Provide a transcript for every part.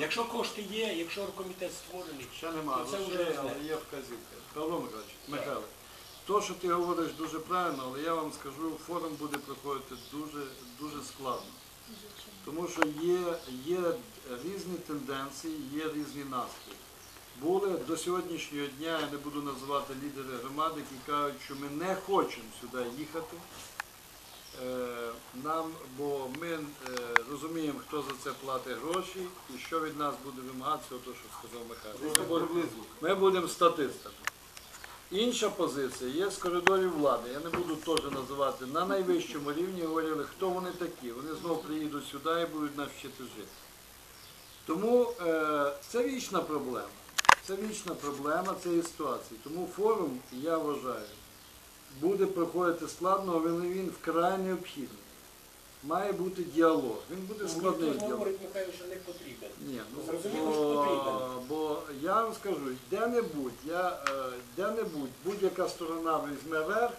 Якщо кошти є, якщо комітет створений, Ще немає, Це вже але є вказівка. Павло Михайлович, Михайло, то, що ти говориш дуже правильно, але я вам скажу, форум буде проходити дуже, дуже складно. Тому що є, є різні тенденції, є різні настрої. Були до сьогоднішнього дня, я не буду називати лідери громади, які кажуть, що ми не хочемо сюди їхати. Е, Нам, бо ми е, розуміємо, хто за це платить гроші і що від нас буде вимагатися, то, що сказав Михайло. Ми будемо статистами. Інша позиція є з коридорів влади. Я не буду теж називати на найвищому рівні. Говорили, хто вони такі. Вони знову приїдуть сюди і будуть нас вчити жити. Тому е, це вічна проблема. Це вічна проблема цієї ситуації. Тому форум, я вважаю, буде проходити складно, але він вкрай необхідний. Має бути діалог. Він буде складний ніхто діалог. говорить, Михайло, що не потрібен. Ні, ну, Зрозуміло, що бо, потрібен. бо я вам скажу, де-небудь, я, е, де-небудь, будь-яка сторона візьме верх,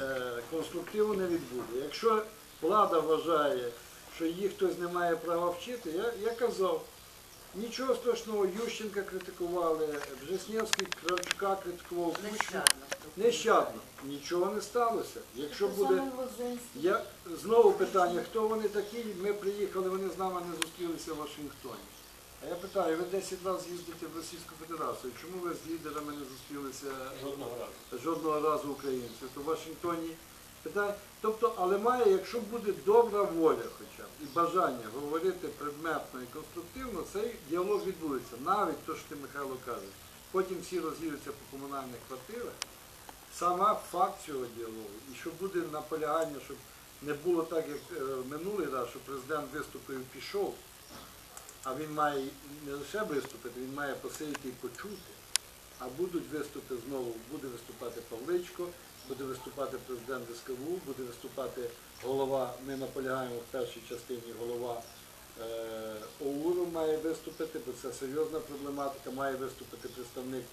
е, конструктиву не відбуде. Якщо влада вважає, що її хтось не має права вчити, я, я казав, нічого страшного, Ющенка критикували, Бжеснєвський Кравчука критикував, Кучма. Нещадно, нічого не сталося. Якщо буде. Я знову питання, хто вони такі? Ми приїхали, вони з нами не зустрілися в Вашингтоні. А я питаю, ви 10 разів їздите в Російську Федерацію. Чому ви з лідерами не зустрілися Жодного разу. жодного разу українці? То в Вашингтоні питання. Тобто, але має, якщо буде добра воля, хоча б і бажання говорити предметно і конструктивно, цей діалог відбудеться. Навіть то, що ти Михайло кажеш. Потім всі роз'їдуться по комунальних квартирах. Сама факт цього діалогу, і що буде наполягання, щоб не було так, як е, минулий раз, що президент виступив і пішов, а він має не лише виступити, він має посидіти і почути. А будуть виступи знову, буде виступати Павличко, буде виступати президент СКВУ, буде виступати голова, ми наполягаємо в першій частині голова е, ОУРу має виступити, бо це серйозна проблематика, має виступити представник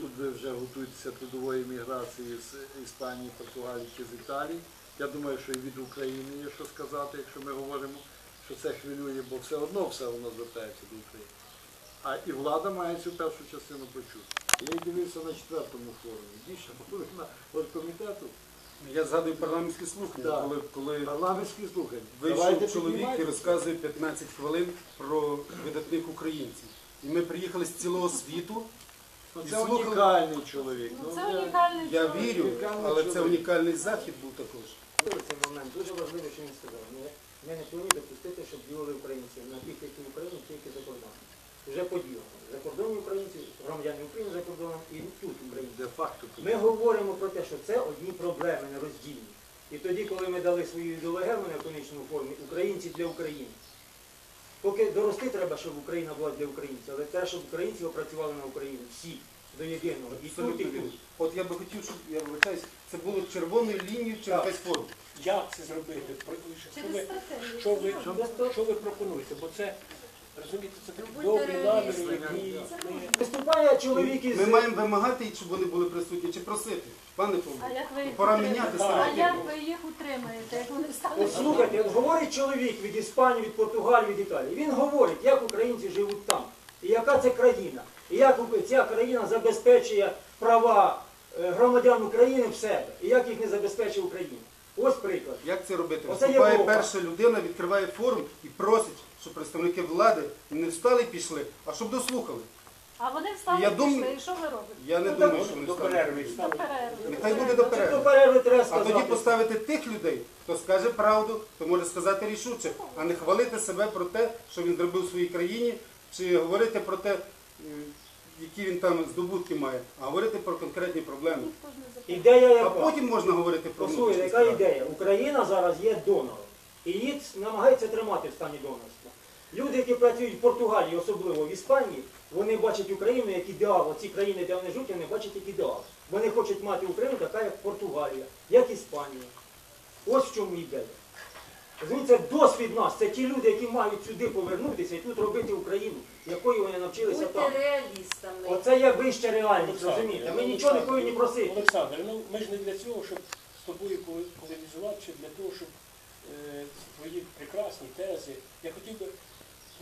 Тут ви вже готуєтеся трудової міграції з Іспанії, Португалії чи з Італії. Я думаю, що і від України є що сказати, якщо ми говоримо, що це хвилює, бо все одно все воно звертається до України. А і влада має цю першу частину почути. Я дивився на четвертому форумі. Більше половина оргкомітету Я згадую парламентські слухання, Так. коли, коли парламентські слухання. Давайте вийшов чоловік і піднімайте. розказує 15 хвилин про видатних українців. І ми приїхали з цілого світу. Ну, Це слухали- унікальний чоловік. Ну, Ну, це я- унікальний Я чоловік. вірю, Унікальний але це унікальний захід був також. Цей момент дуже важливий, що він сказав. Ми, ми не повинні допустити, щоб ділили українці на тих, які в Україні, тільки за кордоном. Вже поділено. Закордонні українці, громадяни України за кордоном і тут українці. Ми говоримо про те, що це одні проблеми нероздільні. І тоді, коли ми дали свою ідеологему на економічному формі, українці для України. Поки дорости треба, щоб Україна була для українців, але те, щоб українці опрацювали на Україну, всі до єдиного. І тут, і тут. От я би хотів, щоб я вибачаюсь, це було червоною лінією через весь форум. Як це зробити? Що ви, що ви, Що? що ви пропонуєте? Бо це, розумієте, це такі добрі наміри, які ми Виступає чоловік із... Ми маємо вимагати, щоб вони були присутні, чи просити. Пане А Павло, як ви їх пора утримаєте? міняти А як ви їх утримаєте, як вони стануть? Слухайте, от говорить чоловік від Іспанії, від Португалії, від Італії. Він говорить, як українці живуть там, і яка це країна, і як ця країна забезпечує права е, громадян України в себе, і як їх не забезпечує Україна. Ось приклад. Як це робити? Оце Виступає перша людина, відкриває форум і просить, щоб представники влади не встали і пішли, а щоб дослухали. А вони встали Я і думаю- пішли, і що ви робите? Я не Ну, думаю, що вони до встануть. перерви До перерви. Нехай буде до Значить, перерви. до перерви треба А сказати. тоді поставити тих людей, хто скаже правду, хто може сказати рішуче, а не хвалити себе про те, що він зробив в своїй країні, чи говорити про те, е, які він там здобутки має, а говорити про конкретні проблеми. Ніхто ж не запитає. Ідея А яка? потім можна говорити про Послухайте, внутрішні яка справи. ідея? Україна зараз є донором. І її намагається тримати в стані донорства. Люди, які працюють в Португалії, особливо в Іспанії, вони бачать Україну як ідеал. Оці країни, де вони живуть, вони бачать як ідеал. Вони хочуть мати Україну така, як Португалія, як Іспанія. Ось в чому ідея. Це досвід нас, це ті люди, які мають сюди повернутися і тут робити Україну, якої вони навчилися Будьте там. реалістами. Оце є вища реальність, Олександр, розумієте? Ми Олександр, нічого не повинні просити. Олександр, ну ми ж не для цього, щоб з тобою полемізувати, чи для того, щоб е, твої прекрасні тези. Я хотів би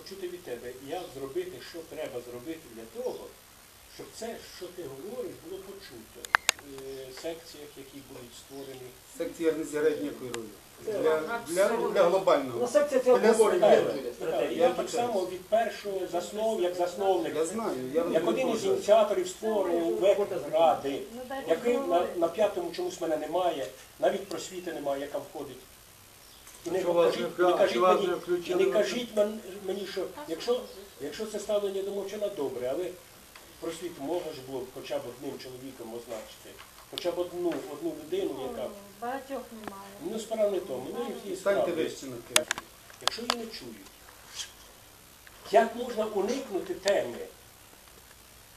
почути від тебе, як зробити, що треба зробити для того, щоб це, що ти говориш, було почуто е, в секціях, які будуть створені. Секція не зіграє ніякої ролі. Для, для, для глобального. Ну, секція це обговорення. Я так само від першого заснов, як засновник, Я знаю, я як один із ініціаторів створення ради, Ну, який на, на п'ятому чомусь мене немає, навіть просвіти немає, яка входить. Не Що вас кажіть, не не кажіть вас мені, включили? не кажіть мені, що якщо, якщо це ставлення до мовчана добре, але просвіту можна ж було б хоча б одним чоловіком означити, хоча б одну, одну людину, яка Ну, Багатьох немає. ну справа не тому, ну вище на те. Якщо її не чують, як можна уникнути теми,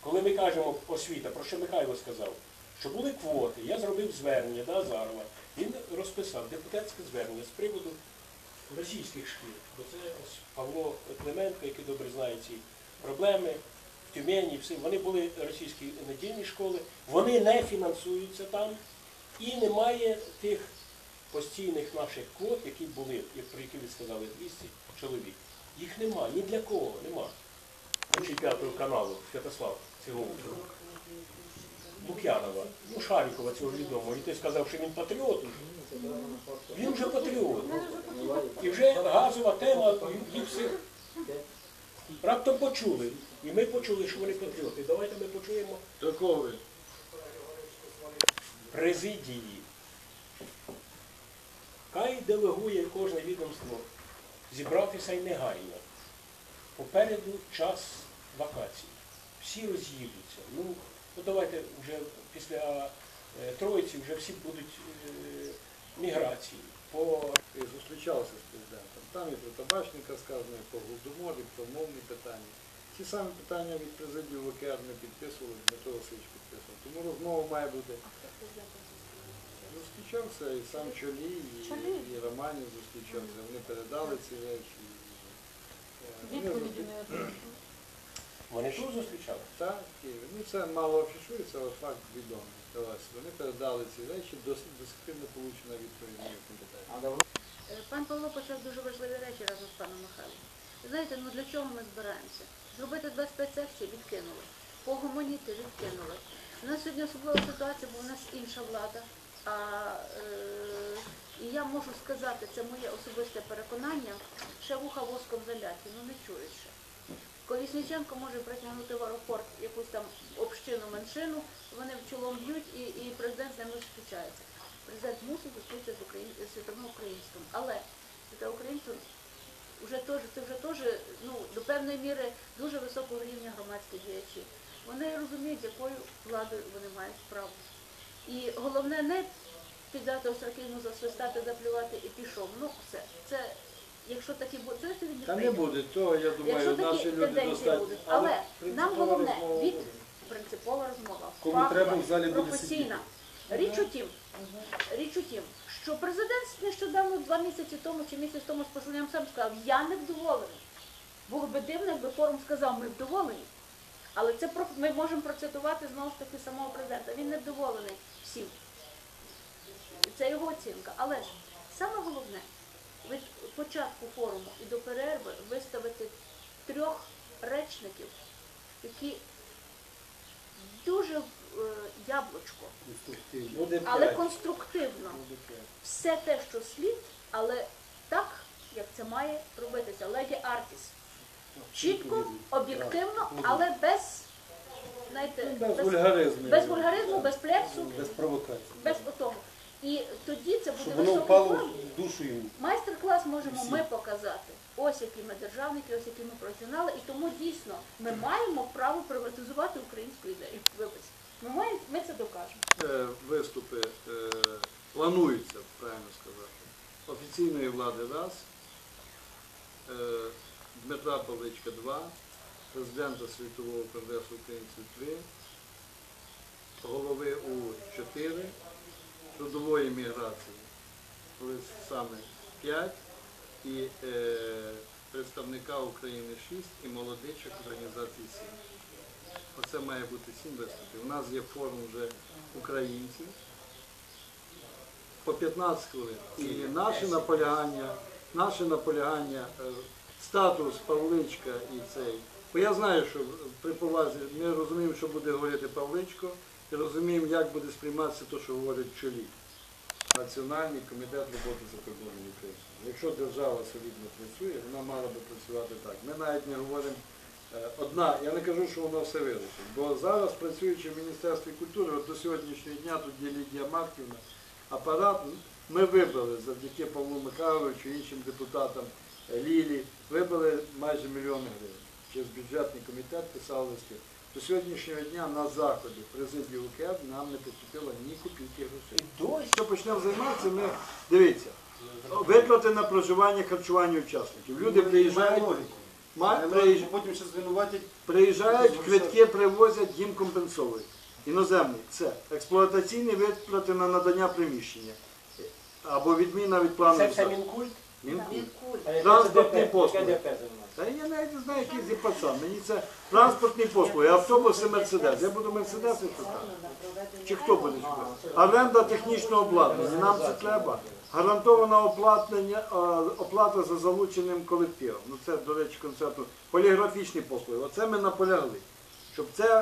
коли ми кажемо освіта, про що Михайло сказав, що були квоти, я зробив звернення до Азарова, він розписав депутатське звернення з приводу російських шкіл. Бо це ось Павло Клименко, який добре знає ці проблеми в Тюмені, всі. вони були російські недільні школи, вони не фінансуються там і немає тих постійних наших квот, які були, про які ви сказали, 200 чоловік. Їх нема, ні для кого нема. Включить п'ятого каналу Святослав цього Лук'янова, ну цього відомого, і ти сказав, що він патріот. Він вже патріот. І вже газова тема їх всіх раптом почули. І ми почули, що вони патріоти. Давайте ми почуємо Такого президії. Хай делегує кожне відомство зібратися й негайно. Попереду час вакацій. Всі роз'їдуться. Ну, ну давайте вже після е, Троїці вже всі будуть е, міграції. По зустрічався з президентом. Там і про табачника сказано, і про голодомор, і про мовні питання. Ті самі питання від президії ВКР не підписували, Дмитро Васильович підписував. Тому розмова має бути. Зустрічався і сам Чолій, і, і Романів зустрічався. Вони передали ці речі. Вони вони тут зустрічали. Так, Ну це мало афішується, але факт відомий. Вони передали ці речі, до, с- сих пір не получена відповідь на компетенцію. Пан Павло почав дуже важливі речі разом з паном Михайлом. Знаєте, ну для чого ми збираємося? Зробити 25 секцій відкинули. Погомоніти відкинули. У нас сьогодні особлива ситуація, бо у нас інша влада. А, е, і я можу сказати, це моє особисте переконання, ще вуха воском заляті, ну не чують ще. Колісніченко може притягнути в аеропорт якусь там общину меншину, вони в чолом б'ють і, і президент з ними зустрічається. Президент мусить зустрітися з Україн... світовим українством. Але світове українство вже теж, це вже теж ну, до певної міри дуже високого рівня громадські діячі. Вони розуміють, якою владою вони мають справу. І головне не піддати остракизму, засвистати, заплювати і пішов. Ну все. Це якщо такі буде, це він Та не буде того, я думаю, такі наші люди тенденції достатньо. будуть. Але нам принципова головне розмова від буде. принципова розмова, Кому фахова, треба, в залі буде професійна. Річ у тім, річ у тім, що президент нещодавно, два місяці тому чи місяць тому з посланням сам сказав, я не вдоволений. Було би дивно, якби форум сказав, ми вдоволені. Але це про- ми можемо процитувати знову ж таки самого президента. Він не вдоволений всім. Це його оцінка. Але ж саме головне від початку форуму і до перерви виставити трьох речників, які дуже е, яблучко, але конструктивно. Все те, що слід, але так, як це має робитися. Леді Артіс. Чітко, об'єктивно, але без, знаєте, Без без, вульгаризму. без вульгаризму, без плексу, Без провокації. без того. І тоді це буде Щоб воно високий впало в душу йому. Майстер-клас можемо ми показати. Ось які ми державники, ось які ми професіонали, і тому дійсно ми маємо право приватизувати українську ідею. Вибач, ми маємо, ми це докажемо. Е, Виступи е, плануються, правильно сказати, офіційної влади раз, е, Дмитра Павличка два, президента Світового конгресу українців три, голови УР чотири, трудової міграції. Коли саме п'ять, і е, представника України шість і молодичих організацій сім. Оце має бути сім виступів. У нас є форум вже українців. по 15 хвилин. І наше наполягання, наше наполягання, е, статус Павличка і цей. Бо я знаю, що при повазі ми розуміємо, що буде говорити Павличко, і розуміємо, як буде сприйматися те, що говорить чолі. Національний комітет роботи за кордоном України. Якщо держава солідно працює, вона мала би працювати так. Ми навіть не говоримо е, одна, я не кажу, що воно все вирішить. Бо зараз, працюючи в Міністерстві культури, от до сьогоднішнього дня тут є Лідія Марківна, апарат ми вибили завдяки Павлу Михайловичу іншим депутатам е, Лілі, вибили майже мільйон гривень. Через бюджетний комітет писали листи. До сьогоднішнього дня на заході в президії УКЕД нам не поступило ні копійки грошей. І Якщо почнемо займатися, ми дивіться, виплати на проживання, харчування учасників. Люди приїжджають, ма- приїж- потім ще звинуватять. приїжджають, квитки привозять, їм компенсують. Іноземний це експлуатаційні виплати на надання приміщення або відміна від плану. це все. Мінкульт. Транспортні послуги. Та я навіть не знаю, який зі пацан. Мені це транспортні послуги, автобуси, мерседес. Я буду мерседеси шукати. Чи хто буде шукати? Оренда технічного обладнання. Нам це треба. Гарантоване оплатнення, оплата за залученим колективом. Ну це, до речі, концерту. Поліграфічні послуги. Оце ми наполягли. Щоб це